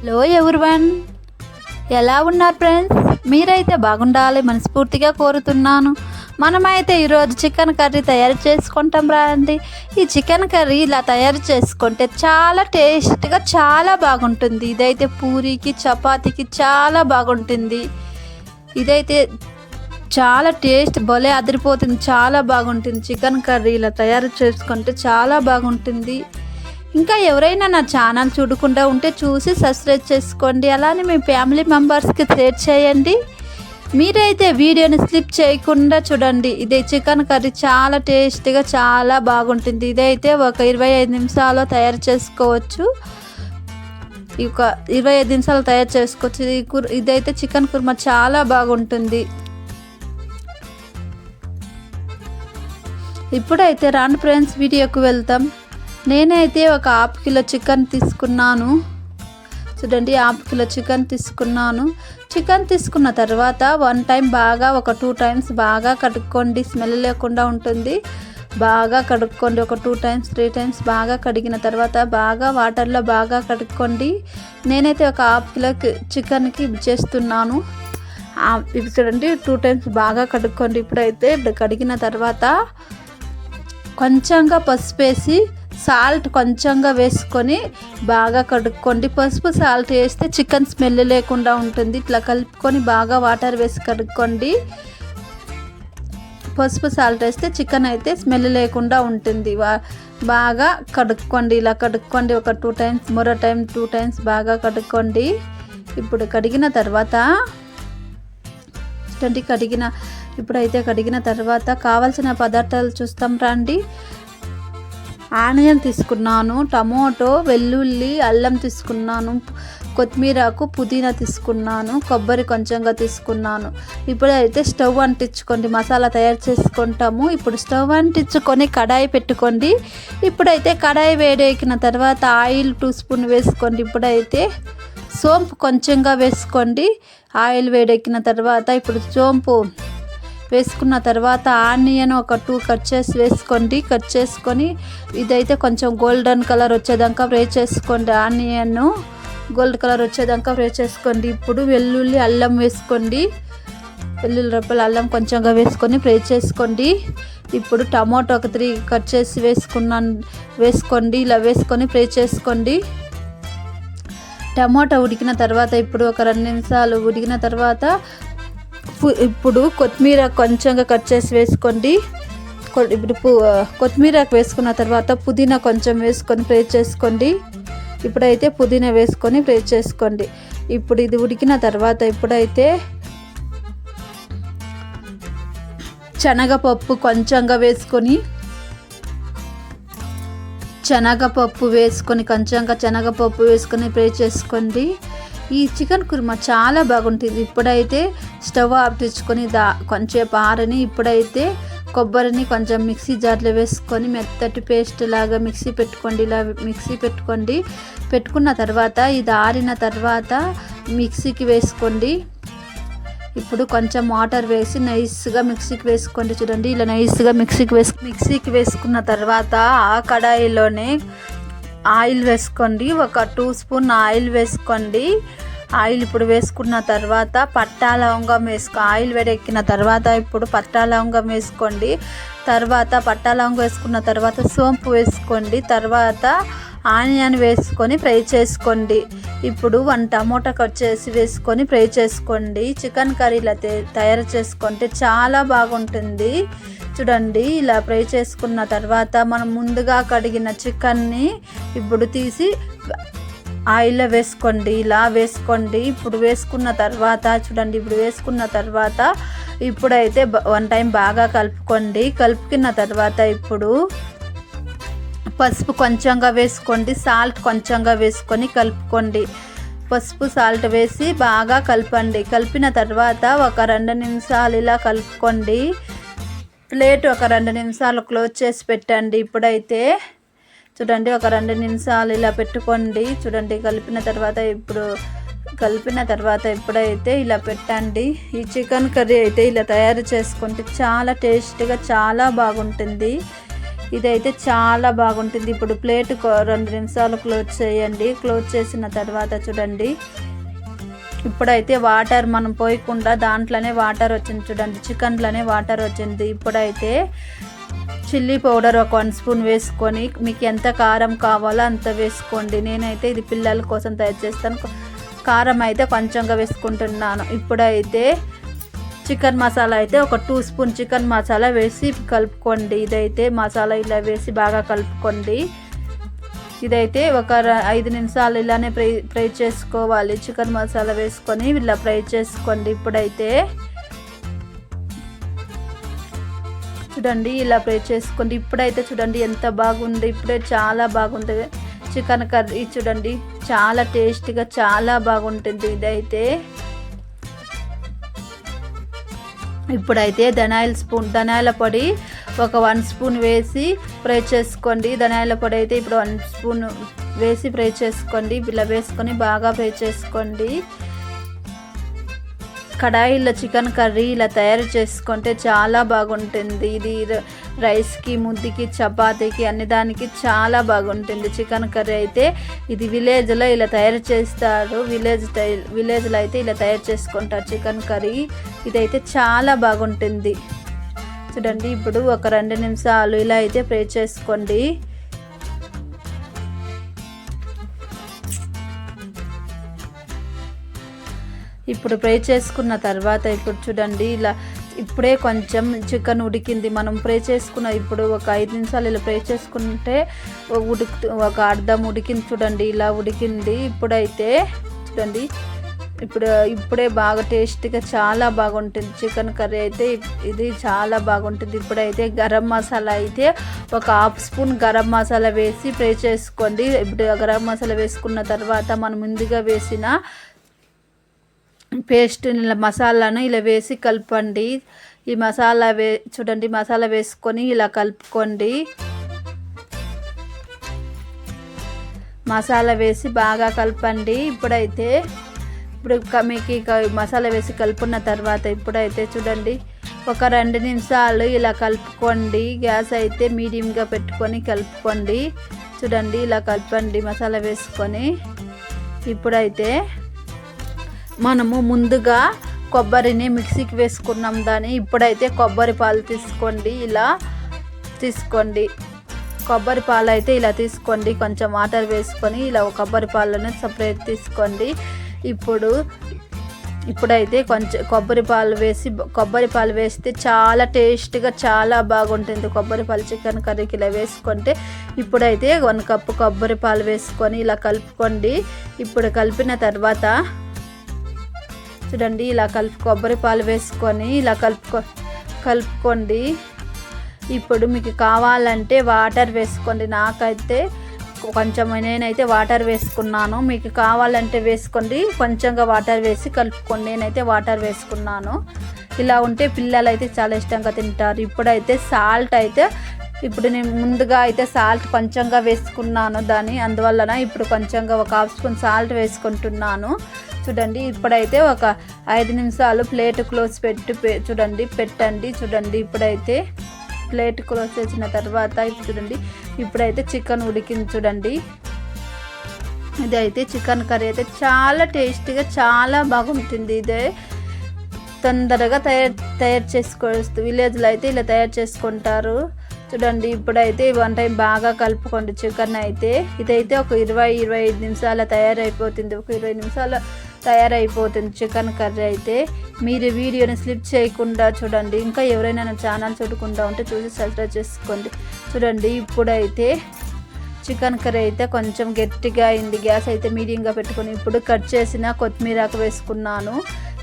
Hello everyone ఎలా ఉన్నారు friends మీరైతే బాగుండాలి మనస్ఫూర్తిగా కోరుతున్నాను. మనమైతే ఈరోజు చికెన్ కర్రీ తయారు చేసుకుంటాం రాండి ఈ చికెన్ కర్రీ ఇలా తయారు చేసుకుంటే చాలా టేస్ట్గా చాలా బాగుంటుంది. ఇదైతే పూరికి చపాతీకి చాలా బాగుంటుంది. ఇదైతే చాలా టేస్ట్ భలే అదిరిపోతుంది. చాలా బాగుంటుంది. చికెన్ కర్రీ ఇలా తయారు చేసుకుంటే చాలా బాగుంటుంది. ఇంకా ఎవరైనా నా ఛానల్ చూడకుండా ఉంటే చూసి సబ్స్క్రైబ్ చేసుకోండి. అలానే మీ ఫ్యామిలీ మెంబర్స్కి షేర్ చేయండి. మీరైతే వీడియోని స్లిప్ చేయకుండా చూడండి. ఇది చికెన్ కర్రీ చాలా టేస్టీగా చాలా బాగుంటుంది. ఇదైతే ఒక ఇరవై ఐదు నిమిషాల్లో తయారు చేసుకోవచ్చు. ఈ ఒక ఇరవై ఐదు నిమిషాలు తయారు చేసుకోవచ్చు. ఇది కుర్ ఇదైతే చికెన్ కుర్మా చాలా బాగుంటుంది. ఇప్పుడైతే రాను ఫ్రెండ్స్ వీడియోకు వెళ్తాం. నేనైతే ఒక హాఫ్ కిలో చికెన్ తీసుకున్నాను. చూడండి హాఫ్ కిలో చికెన్ తీసుకున్నాను. చికెన్ తీసుకున్న తర్వాత వన్ టైం బాగా ఒక టూ టైమ్స్ బాగా కడుక్కోండి. స్మెల్ లేకుండా ఉంటుంది. బాగా కడుక్కోండి. ఒక టూ టైమ్స్ త్రీ టైమ్స్ బాగా కడిగిన తర్వాత బాగా వాటర్లో బాగా కడుక్కోండి. నేనైతే ఒక హాఫ్ కిలో చికెన్కి చేస్తున్నాను. ఇవి చూడండి టూ టైమ్స్ బాగా కడుక్కోండి. ఇప్పుడైతే ఇప్పుడు కడిగిన తర్వాత కొంచెంగా పసుపు వేసి సాల్ట్ కొంచెంగా వేసుకొని బాగా కడుక్కోండి. పసుపు సాల్ట్ వేస్తే చికెన్ స్మెల్ లేకుండా ఉంటుంది. ఇట్లా కలుపుకొని బాగా వాటర్ వేసి కడుక్కోండి. పసుపు సాల్ట్ వేస్తే చికెన్ అయితే స్మెల్ లేకుండా ఉంటుంది. బాగా కడుక్కోండి. ఇలా కడుక్కోండి ఒక టూ టైమ్స్ మరో టైం టూ టైమ్స్ బాగా కడుక్కోండి. ఇప్పుడు కడిగిన తర్వాత చూడండి కడిగిన ఇప్పుడైతే కడిగిన తర్వాత కావాల్సిన పదార్థాలు చూస్తాం రండి. ఆనియన్ తీసుకున్నాను టమోటో వెల్లుల్లి అల్లం తీసుకున్నాను కొత్తిమీరకు పుదీనా తీసుకున్నాను కొబ్బరి కొంచెంగా తీసుకున్నాను. ఇప్పుడైతే స్టవ్ అంటించుకోండి మసాలా తయారు చేసుకుంటాము. ఇప్పుడు స్టవ్ అంటించుకొని కడాయి పెట్టుకోండి. ఇప్పుడైతే కడాయి వేడెక్కిన తర్వాత ఆయిల్ టూ స్పూన్ వేసుకోండి. ఇప్పుడైతే సోంపు కొంచెంగా వేసుకోండి. ఆయిల్ వేడెక్కిన తర్వాత ఇప్పుడు సోంపు వేసుకున్న తర్వాత ఆనియన్ ఒక టూ కట్ చేసి వేసుకోండి. కట్ చేసుకొని ఇదైతే కొంచెం గోల్డెన్ కలర్ వచ్చేదాకా ఫ్రై చేసుకోండి. ఆనియన్ గోల్డ్ కలర్ వచ్చేదాకా ఫ్రై చేసుకోండి. ఇప్పుడు వెల్లుల్లి అల్లం వేసుకోండి. వెల్లుల్లి రొప్పలు అల్లం కొంచెంగా వేసుకొని ఫ్రై చేసుకోండి. ఇప్పుడు టమాటో ఒక త్రీ కట్ చేసి వేసుకున్నాను వేసుకోండి. ఇలా వేసుకొని ఫ్రై చేసుకోండి. టమాటా ఉడికిన తర్వాత ఇప్పుడు ఒక రెండు నిమిషాలు ఉడికిన తర్వాత ఇప్పుడు కొత్తిమీర కొంచెంగా కట్ చేసి వేసుకోండి. ఇప్పుడు కొత్తిమీర వేసుకున్న తర్వాత పుదీనా కొంచెం వేసుకొని ఫ్రై చేసుకోండి. ఇప్పుడైతే పుదీనా వేసుకొని ఫ్రై చేసుకోండి. ఇప్పుడు ఇది ఉడికిన తర్వాత ఇప్పుడైతే శనగపప్పు కొంచెంగా వేసుకొని శనగపప్పు వేసుకొని కొంచెంగా శనగపప్పు వేసుకొని ఫ్రై చేసుకోండి. ఈ చికెన్ కుర్మా చాలా బాగుంటుంది. ఇప్పుడైతే స్టవ్ ఆఫ్ దా కొంచెంసేపు ఆరని ఇప్పుడైతే కొబ్బరిని కొంచెం మిక్సీ జార్లో వేసుకొని మెత్తటి పేస్ట్ లాగా మిక్సీ పెట్టుకోండి ఇలా మిక్సీ పెట్టుకోండి. పెట్టుకున్న తర్వాత ఇది ఆరిన తర్వాత మిక్సీకి వేసుకోండి. ఇప్పుడు కొంచెం వాటర్ వేసి నైస్గా మిక్సీకి వేసుకోండి చూడండి. ఇలా నైస్గా మిక్సీకి వేసు మిక్సీకి వేసుకున్న తర్వాత ఆ కడాయిలోనే ఆయిల్ వేసుకోండి. ఒక టూ స్పూన్ ఆయిల్ వేసుకోండి. ఆయిల్ ఇప్పుడు వేసుకున్న తర్వాత పట్టా లవంగం వేసుకో ఆయిల్ వేడెక్కిన తర్వాత ఇప్పుడు పట్టా లవంగం వేసుకోండి. తర్వాత పట్టా లవంగం వేసుకున్న తర్వాత సోంపు వేసుకోండి. తర్వాత ఆనియన్ వేసుకొని ఫ్రై చేసుకోండి. ఇప్పుడు వన్ టమోటా కట్ చేసి వేసుకొని ఫ్రై చేసుకోండి. చికెన్ కర్రీలా తయారు చేసుకుంటే చాలా బాగుంటుంది. చూడండి ఇలా ఫ్రై చేసుకున్న తర్వాత మనం ముందుగా కడిగిన చికెన్ని ఇప్పుడు తీసి ఆయిల్లో వేసుకోండి ఇలా వేసుకోండి. ఇప్పుడు వేసుకున్న తర్వాత చూడండి ఇప్పుడు వేసుకున్న తర్వాత ఇప్పుడైతే వన్ టైం బాగా కలుపుకోండి. కలుపుకున్న తర్వాత ఇప్పుడు పసుపు కొంచెంగా వేసుకోండి. సాల్ట్ కొంచెంగా వేసుకొని కలుపుకోండి. పసుపు సాల్ట్ వేసి బాగా కలపండి. కలిపిన తర్వాత ఒక రెండు నిమిషాలు ఇలా కలుపుకోండి. ప్లేట్ ఒక రెండు నిమిషాలు క్లోజ్ చేసి పెట్టండి. ఇప్పుడైతే చూడండి ఒక రెండు నిమిషాలు ఇలా పెట్టుకోండి. చూడండి కలిపిన తర్వాత ఇప్పుడు కలిపిన తర్వాత ఇప్పుడైతే ఇలా పెట్టండి ఈ చికెన్ కర్రీ అయితే ఇలా తయారు చేసుకుంటే చాలా టేస్ట్గా చాలా బాగుంటుంది. ఇదైతే చాలా బాగుంటుంది. ఇప్పుడు ప్లేట్ రెండు నిమిషాలు క్లోజ్ చేయండి. క్లోజ్ చేసిన తర్వాత చూడండి. ఇప్పుడైతే వాటర్ మనం పోయకుండా దాంట్లోనే వాటర్ వచ్చింది చూడండి. చికెన్లోనే వాటర్ వచ్చింది. ఇప్పుడైతే చిల్లీ పౌడర్ ఒక వన్ స్పూన్ వేసుకొని మీకు ఎంత కారం కావాలో అంత వేసుకోండి. నేనైతే ఇది పిల్లల కోసం తయారు చేస్తాను. కారం అయితే కొంచెంగా వేసుకుంటున్నాను. ఇప్పుడైతే చికెన్ మసాలా అయితే ఒక టూ స్పూన్ చికెన్ మసాలా వేసి కలుపుకోండి. ఇదైతే మసాలా ఇలా వేసి బాగా కలుపుకోండి. ఇదైతే ఒక ఐదు నిమిషాలు ఇలానే ఫ్రై ఫ్రై చేసుకోవాలి. చికెన్ మసాలా వేసుకొని ఇలా ఫ్రై చేసుకోండి. ఇప్పుడైతే చూడండి ఇలా ఫ్రై చేసుకోండి. ఇప్పుడైతే చూడండి ఎంత బాగుంది. ఇప్పుడే చాలా బాగుంది. చికెన్ కర్రీ చూడండి చాలా టేస్టీగా చాలా బాగుంటుంది ఇదైతే. ఇప్పుడైతే ధనాయిల స్పూన్ ధనాయిల పొడి ఒక వన్ స్పూన్ వేసి ఫ్రై చేసుకోండి. ధనాయిల పొడి అయితే ఇప్పుడు వన్ స్పూన్ వేసి ఫ్రై చేసుకోండి. ఇలా వేసుకొని బాగా ఫ్రై చేసుకోండి. కడాయిలో చికెన్ కర్రీ ఇలా తయారు చేసుకుంటే చాలా బాగుంటుంది. ఇది రైస్కి ముద్దికి చపాతీకి అన్ని దానికి చాలా బాగుంటుంది. చికెన్ కర్రీ అయితే ఇది విలేజ్లో ఇలా తయారు చేస్తారు. విలేజ్ విలేజ్లో అయితే ఇలా తయారు చేసుకుంటారు చికెన్ కర్రీ. ఇదైతే చాలా బాగుంటుంది. చూడండి ఇప్పుడు ఒక రెండు నిమిషాలు ఇలా అయితే ఫ్రై చేసుకోండి. ఇప్పుడు ఫ్రై చేసుకున్న తర్వాత ఇప్పుడు చూడండి ఇలా ఇప్పుడే కొంచెం చికెన్ ఉడికింది. మనం ఫ్రై చేసుకున్న ఇప్పుడు ఒక ఐదు నిమిషాలు ఇలా ఫ్రై చేసుకుంటే ఉడుకు ఒక అర్ధం ఉడికింది చూడండి ఇలా ఉడికింది. ఇప్పుడైతే చూడండి ఇప్పుడు ఇప్పుడే బాగా టేస్టీగా చాలా బాగుంటుంది. చికెన్ కర్రీ అయితే ఇది చాలా బాగుంటుంది. ఇప్పుడైతే గరం మసాలా అయితే ఒక హాఫ్ స్పూన్ గరం మసాలా వేసి ఫ్రై చేసుకోండి. ఇప్పుడు గరం మసాలా వేసుకున్న తర్వాత మనం ముందుగా వేసిన పేస్ట్ ఇలా మసాలాను ఇలా వేసి కలపండి. ఈ మసాలా వే చూడండి మసాలా వేసుకొని ఇలా కలుపుకోండి. మసాలా వేసి బాగా కలపండి. ఇప్పుడైతే ఇప్పుడు మీకు మసాలా వేసి కలుపుకున్న తర్వాత ఇప్పుడైతే చూడండి ఒక రెండు నిమిషాలు ఇలా కలుపుకోండి. గ్యాస్ అయితే మీడియంగా పెట్టుకొని కలుపుకోండి. చూడండి ఇలా కలపండి మసాలా వేసుకొని. ఇప్పుడైతే మనము ముందుగా కొబ్బరిని మిక్సీకి వేసుకున్నాం దాన్ని. ఇప్పుడైతే కొబ్బరి పాలు తీసుకోండి. ఇలా తీసుకోండి. కొబ్బరి పాలు అయితే ఇలా తీసుకోండి. కొంచెం వాటర్ వేసుకొని ఇలా కొబ్బరి పాలను సపరేట్ తీసుకోండి. ఇప్పుడు ఇప్పుడైతే కొంచెం కొబ్బరి పాలు వేసి కొబ్బరి పాలు వేస్తే చాలా టేస్ట్గా చాలా బాగుంటుంది. కొబ్బరి పాలు చికెన్ కర్రీకి ఇలా వేసుకుంటే ఇప్పుడైతే వన్ కప్పు కొబ్బరి పాలు వేసుకొని ఇలా కలుపుకోండి. ఇప్పుడు కలిపిన తర్వాత చూడండి ఇలా కలుపు కొబ్బరి పాలు వేసుకొని ఇలా కలుపుకో కలుపుకోండి. ఇప్పుడు మీకు కావాలంటే వాటర్ వేసుకోండి. నాకైతే కొంచెం నేనైతే వాటర్ వేసుకున్నాను. మీకు కావాలంటే వేసుకోండి. కొంచెంగా వాటర్ వేసి కలుపుకోండి నేనైతే వాటర్ వేసుకున్నాను. ఇలా ఉంటే పిల్లలు అయితే చాలా ఇష్టంగా తింటారు. ఇప్పుడైతే సాల్ట్ అయితే ఇప్పుడు నేను ముందుగా అయితే సాల్ట్ కొంచెంగా వేసుకున్నాను దాన్ని. అందువలన ఇప్పుడు కొంచెంగా ఒక హాఫ్ స్పూన్ సాల్ట్ వేసుకుంటున్నాను. చూడండి ఇప్పుడైతే ఒక ఐదు నిమిషాలు ప్లేట్ క్లోజ్ పెట్టి చూడండి పెట్టండి చూడండి ఇప్పుడైతే ప్లేట్ క్లోజ్ చేసిన తర్వాత ఇప్పుడు చూడండి ఇప్పుడైతే చికెన్ ఉడికింది చూడండి. ఇదైతే చికెన్ కర్రీ అయితే చాలా టేస్టీగా చాలా బాగుంటుంది. ఇదే తొందరగా తయారు తయారు చేసుకోవచ్చు. విలేజ్లో అయితే ఇలా తయారు చేసుకుంటారు. చూడండి ఇప్పుడైతే వన్ టైం బాగా కలుపుకోండి చికెన్ అయితే. ఇదైతే ఒక ఇరవై ఇరవై ఐదు నిమిషాల తయారైపోతుంది. ఒక ఇరవై నిమిషాల తయారైపోతుంది. చికెన్ కర్రీ అయితే మీరు వీడియోని స్లిప్ చేయకుండా చూడండి. ఇంకా ఎవరైనా నా ఛానల్ చూడకుండా ఉంటే చూసి సబ్స్క్రైబ్ చేసుకోండి. చూడండి ఇప్పుడైతే చికెన్ కర్రీ అయితే కొంచెం గట్టిగా అయింది. గ్యాస్ అయితే మీడియంగా పెట్టుకొని ఇప్పుడు కట్ చేసిన కొత్తిమీరకు వేసుకున్నాను.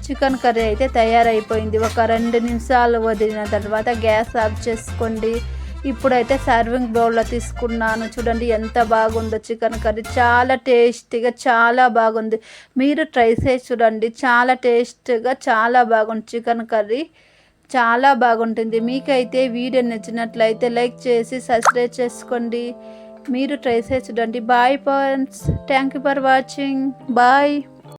చికెన్ కర్రీ అయితే తయారైపోయింది. ఒక రెండు నిమిషాలు వదిలిన తర్వాత గ్యాస్ ఆఫ్ చేసుకోండి. ఇప్పుడైతే సర్వింగ్ బౌల్లో తీసుకున్నాను. చూడండి ఎంత బాగుందో చికెన్ కర్రీ. చాలా టేస్టీగా చాలా బాగుంది. మీరు ట్రై చేసి చూడండి. చాలా టేస్ట్గా చాలా బాగుంది చికెన్ కర్రీ. చాలా బాగుంటుంది. మీకైతే వీడియో నచ్చినట్లయితే లైక్ చేసి సబ్స్క్రైబ్ చేసుకోండి. మీరు ట్రై చేసి చూడండి. Bye points thank you for watching bye